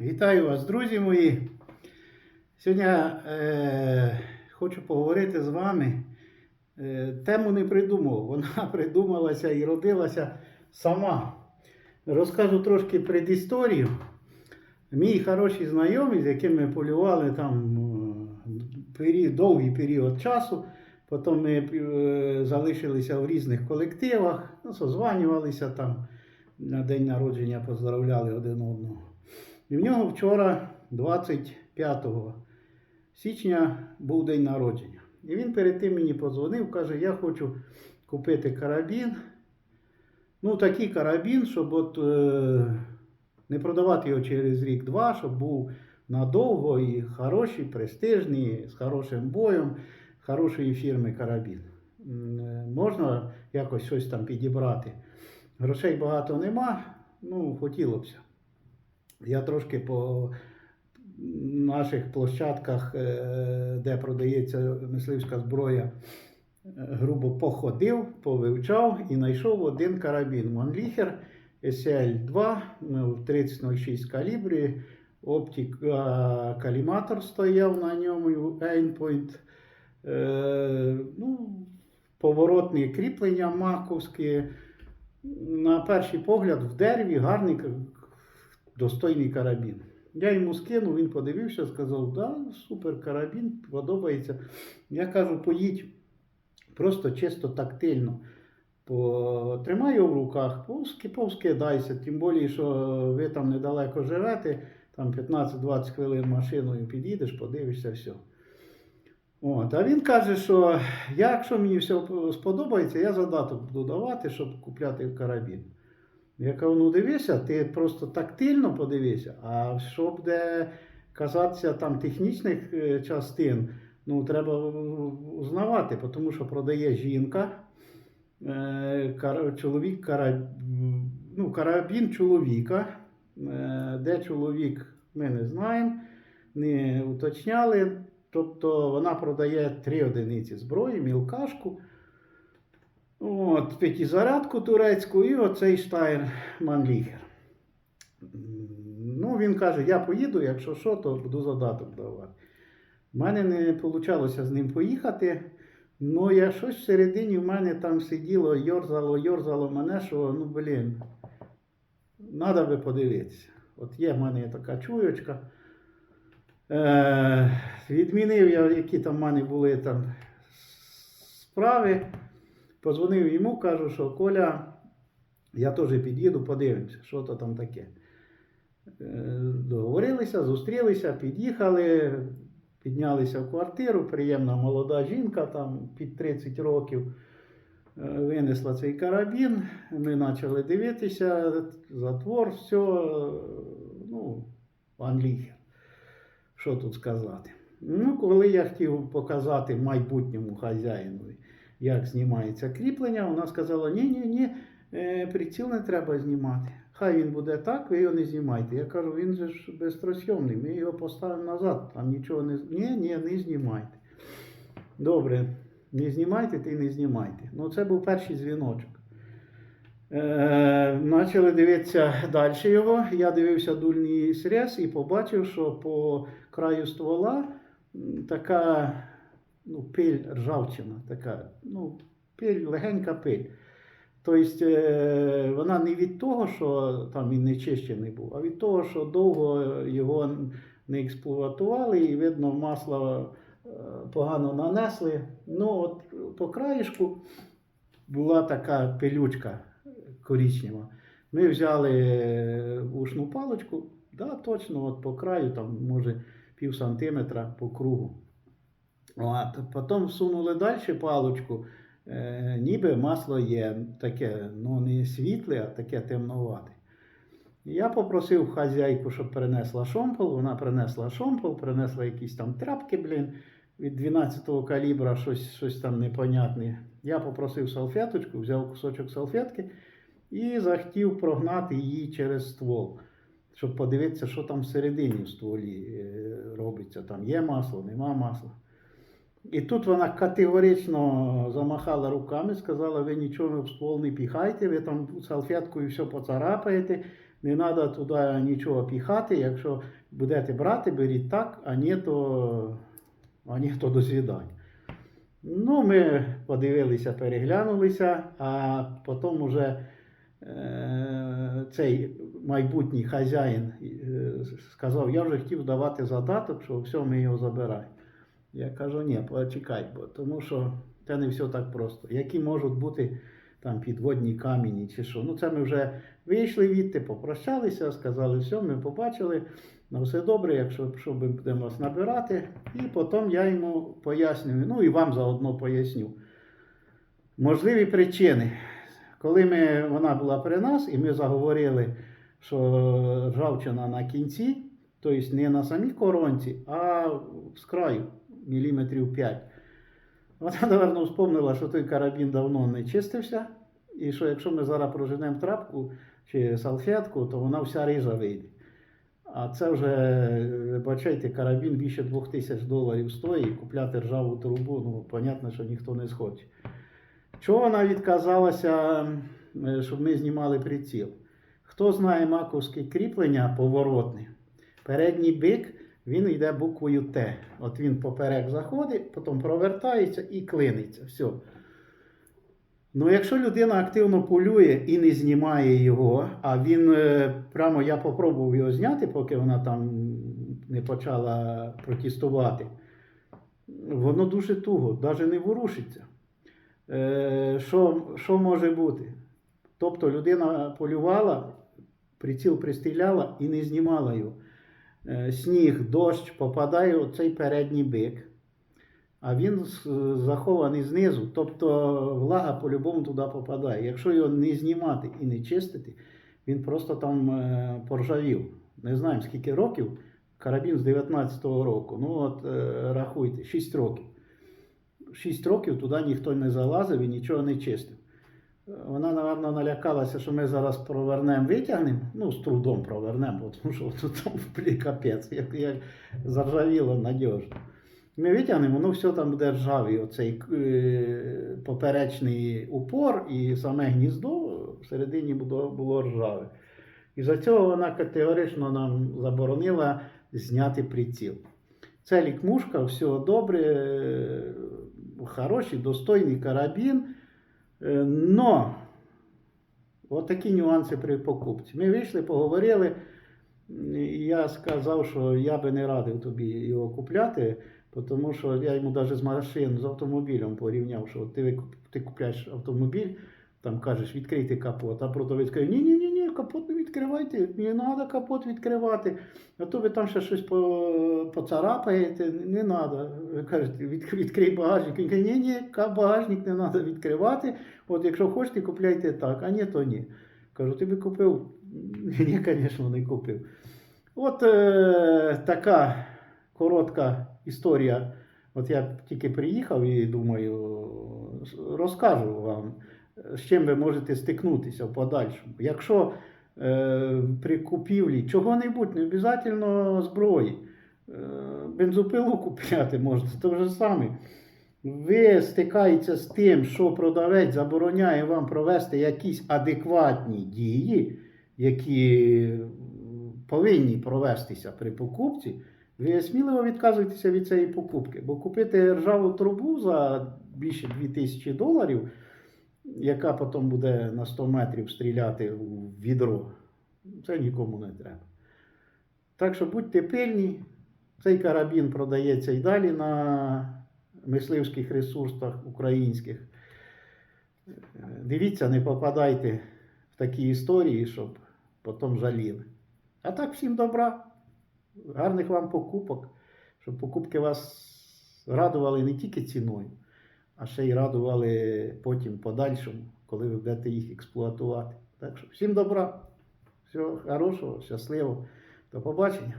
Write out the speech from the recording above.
Вітаю вас, друзі мої. Сьогодні е, хочу поговорити з вами. Е, тему не придумав, вона придумалася і родилася сама. Розкажу трошки предісторію. Мій хороший знайомий, з яким ми полювали там е, період, довгий період часу. Потім ми е, залишилися в різних колективах, ну, созванювалися там на день народження, поздравляли один одного. І в нього вчора, 25 січня, був день народження. І він перед тим мені подзвонив, каже, я хочу купити карабін. Ну, такий карабін, щоб от, е, не продавати його через рік-два, щоб був надовго і хороший, престижний, з хорошим боєм, хорошої фірми карабін. Е, Можна якось щось там підібрати. Грошей багато нема, ну, хотілося б. Я трошки по наших площадках, е, де продається мисливська зброя, е, грубо походив, повивчав і знайшов один карабін Монліхер SL2 ну, в 3006 калібрі. Оптик каліматор стояв на ньому, Aimpoint. Е, ну, поворотні кріплення маковські. На перший погляд в дереві гарний достойний карабін. Я йому скинув, він подивився, сказав, да, супер карабін, подобається. Я кажу, поїдь просто чисто тактильно. Потримай його в руках, повскидайся, тим більше, що ви там недалеко живете, там 15-20 хвилин машиною під'їдеш, подивишся, все. От, а він каже, що якщо мені все сподобається, я задаток буду давати, щоб купляти карабін. Я кажу, ну дивися, ти просто тактильно подивися, а щоб де казатися там технічних е, частин, ну треба узнавати, тому що продає жінка, е, чоловік ну, карабін чоловіка, е, де чоловік ми не знаємо, не уточняли. Тобто вона продає три одиниці зброї, мілкашку. От, п'ятизарядку турецьку і оцей Штайр Манліхер. Ну, він каже, я поїду, якщо що, то буду задаток давати. У мене не вийшло з ним поїхати. Ну, я щось всередині в мене там сиділо, йорзало, йорзало мене, що ну блін, треба би подивитися. От є в мене така чуєчка. Е, відмінив я, які там в мене були там справи. Позвонив йому, кажу, що Коля, я теж під'їду, подивимося, що то там таке. Е, Договорилися, зустрілися, під'їхали, піднялися в квартиру, приємна молода жінка, там під 30 років. Е, Винесла цей карабін, ми почали дивитися, затвор, все, ну, англіхер. Що тут сказати? Ну, коли я хотів показати майбутньому хазяїнові, як знімається кріплення, вона сказала: ні, ні, ні, е, приціл не треба знімати. Хай він буде так, ви його не знімайте. Я кажу, він же ж безстросйомний, ми його поставимо назад, там нічого не Ні, ні, не знімайте. Добре, не знімайте, ти не знімайте. Ну, це був перший дзвіночок. Е, Почали дивитися далі його. Я дивився дульний срез і побачив, що по краю ствола така ну, пиль ржавчина, така, ну, пиль, легенька пиль. Тобто е, вона не від того, що там він не чищений був, а від того, що довго його не експлуатували, і видно, масло е, погано нанесли. Ну, от по краєшку була така пилючка коричнева. Ми взяли е, ушну паличку, да, точно от по краю, там, може, пів сантиметра по кругу. От, потім всунули далі паличку, е, ніби масло є таке, ну не світле, а таке темновате. Я попросив хазяйку, щоб принесла шомпол. Вона принесла шомпол, принесла якісь там тряпки, блін, від 12-го калібра, щось, щось там непонятне. Я попросив салфеточку, взяв кусочок салфетки і захотів прогнати її через ствол, щоб подивитися, що там всередині в стволі е, робиться. Там є масло, нема масла. І тут вона категорично замахала руками, сказала, ви нічого в ствол не піхайте, ви там салфеткою все поцарапаєте, Не треба туди нічого піхати. Якщо будете брати, беріть так, а ні, то, а ні, то до свідання. Ну, ми подивилися, переглянулися, а потім уже е, цей майбутній хазяїн е, сказав, я вже хотів давати задаток, що все, ми його забираємо. Я кажу, ні, почекай, бо тому що це не все так просто. Які можуть бути там підводні камені чи що. Ну, це ми вже вийшли відти, попрощалися, сказали, все, ми побачили. На все добре, якщо що ми будемо вас набирати. І потім я йому пояснюю, ну і вам заодно поясню. Можливі причини. Коли ми, вона була при нас, і ми заговорили, що ржавчина на кінці, тобто не на самій коронці, а з краю, міліметрів 5. Вона, напевно, вспомнила, що той карабін давно не чистився, і що якщо ми зараз проженемо трапку чи салфетку, то вона вся рижа вийде. А це вже, бачайте, карабін більше 2000 доларів стоїть, купляти ржаву трубу, ну, понятно, що ніхто не схоче. Чого вона відказалася, е, щоб ми знімали приціл? Хто знає маковське кріплення поворотне, передній бик, він йде буквою Т. От він поперек заходить, потім провертається і клиниться. Все. Ну, якщо людина активно полює і не знімає його, а він е, прямо я попробував його зняти, поки вона там не почала протестувати, воно дуже туго, навіть не ворушиться. Е, Що, що може бути? Тобто людина полювала, приціл пристріляла і не знімала його. Е, Сніг, дощ попадає у цей передній бик, а він захований знизу, тобто влага по-любому туди попадає. Якщо його не знімати і не чистити, він просто там е, поржавів. Не знаємо скільки років. Карабін з 19-го року. Ну от е, рахуйте, 6 років. 6 років туди ніхто не залазив і нічого не чистив. Вона, напевно, налякалася, що ми зараз провернемо, витягнемо, ну, з трудом провернемо, тому що тут капець, як, як заржавіло надіжно. Ми витягнемо, воно все там буде ржавий, оцей е, поперечний упор і саме гніздо всередині було, було ржаве. І за цього вона категорично нам заборонила зняти приціл. Це лікмушка, все добре, е, хороший, достойний карабін. Е, Но от такі нюанси при покупці. Ми вийшли, поговорили. Я сказав, що я би не радив тобі його купляти, тому що я йому навіть з машин, з автомобілем порівняв, що ти, ти купляєш автомобіль, там кажеш, відкрийте капот, а продавець каже, ні, ні, ні, ні, капот не відкривайте, не треба капот відкривати, а то ви там ще щось по, поцарапаєте, не треба. Ви кажете, від, відкрий багажник. Він каже, ні, ні, багажник не треба відкривати. От якщо хочете, купляйте так, а ні, то ні. Кажу, ти би купив? Ні, звісно, не купив. От е, така коротка історія. От я тільки приїхав і думаю, розкажу вам, з чим ви можете стикнутися в подальшому. Якщо е, при купівлі чого-небудь, не обов'язково зброї, бензопилу купляти можна, це вже саме. Ви стикаєтеся з тим, що продавець забороняє вам провести якісь адекватні дії, які повинні провестися при покупці, ви сміливо відказуєтеся від цієї покупки. Бо купити ржаву трубу за більше 2000 доларів, яка потім буде на 100 метрів стріляти у відро, це нікому не треба. Так що будьте пильні, цей карабін продається і далі на мисливських ресурсах українських. Дивіться, не попадайте в такі історії, щоб потім жаліли. А так, всім добра, гарних вам покупок, щоб покупки вас радували не тільки ціною, а ще й радували потім подальшому, коли ви будете їх експлуатувати. Так що всім добра, всього хорошого, щасливого, до побачення.